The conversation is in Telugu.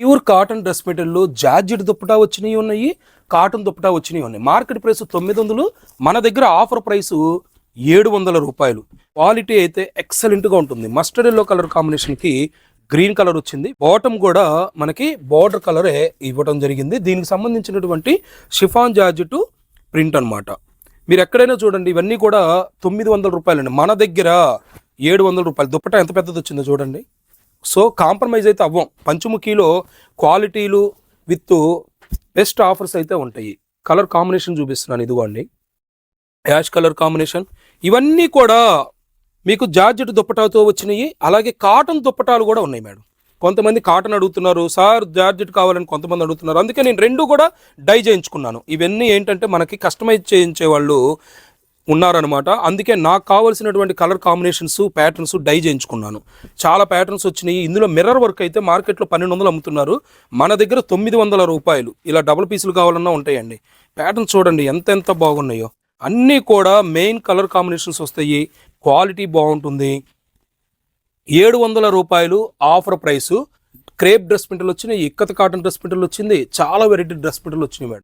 ప్యూర్ కాటన్ డ్రెస్ మెటీరియల్లో జార్జెట్ దుప్పటా వచ్చినవి ఉన్నాయి కాటన్ దుప్పటా వచ్చినవి ఉన్నాయి. మార్కెట్ ప్రైస్ తొమ్మిది వందలు మన దగ్గర ఆఫర్ ప్రైసు ఏడు వందల రూపాయలు. క్వాలిటీ అయితే ఎక్సలెంట్గా ఉంటుంది. మస్టర్డ్ ఎల్లో కలర్ కాంబినేషన్కి గ్రీన్ కలర్ వచ్చింది. బాటమ్ కూడా మనకి బార్డర్ కలరే ఇవ్వడం జరిగింది. దీనికి సంబంధించినటువంటి షిఫాన్ జార్జెట్ ప్రింట్ అనమాట మీరు ఎక్కడైనా చూడండి ఇవన్నీ కూడా తొమ్మిది వందల రూపాయలండి. మన దగ్గర ఏడు వందల రూపాయలు. దుప్పటా ఎంత పెద్దది వచ్చిందో చూడండి. సో కాంప్రమైజ్ అయితే అవ్వం. పంచముఖిలో క్వాలిటీలు విత్ బెస్ట్ ఆఫర్స్ అయితే ఉంటాయి. కలర్ కాంబినేషన్ చూపిస్తున్నాను ఇదిగోండి. Ash colour combination. ఇవన్నీ కూడా మీకు జార్జెట్ దుప్పటాతో వచ్చినాయి అలాగే కాటన్ దుప్పటాలు కూడా ఉన్నాయి మేడం. కొంతమంది కాటన్ అడుగుతున్నారు సార్ జార్జెట్ కావాలని కొంతమంది అడుగుతున్నారు. అందుకే నేను రెండు కూడా డై చేయించుకున్నాను. ఇవన్నీ ఏంటంటే మనకి కస్టమైజ్ చేయించే వాళ్ళు ఉన్నారనమాట అందుకే నాకు కావాల్సినటువంటి కలర్ కాంబినేషన్స్ ప్యాటర్న్స్ డై చేయించుకున్నాను. చాలా ప్యాటర్న్స్ వచ్చినాయి. ఇందులో మిర్రర్ వర్క్ అయితే మార్కెట్లో పన్నెండు వందలు అమ్ముతున్నారు. మన దగ్గర తొమ్మిది వందల రూపాయలు. ఇలా డబుల్ పీసులు కావాలన్నా ఉంటాయండి. ప్యాటర్న్స్ చూడండి ఎంత ఎంత బాగున్నాయో. అన్నీ కూడా మెయిన్ కలర్ కాంబినేషన్స్ వస్తాయి. క్వాలిటీ బాగుంటుంది. ఏడు వందల రూపాయలు ఆఫర్ ప్రైసు క్రేప్ డ్రెస్ పింటలు వచ్చినాయి ఇక్కత కాటన్ డ్రెస్ పింటలు వచ్చింది చాలా వెరైటీ డ్రెస్ ప్రింటర్లు వచ్చినాయి మేడం.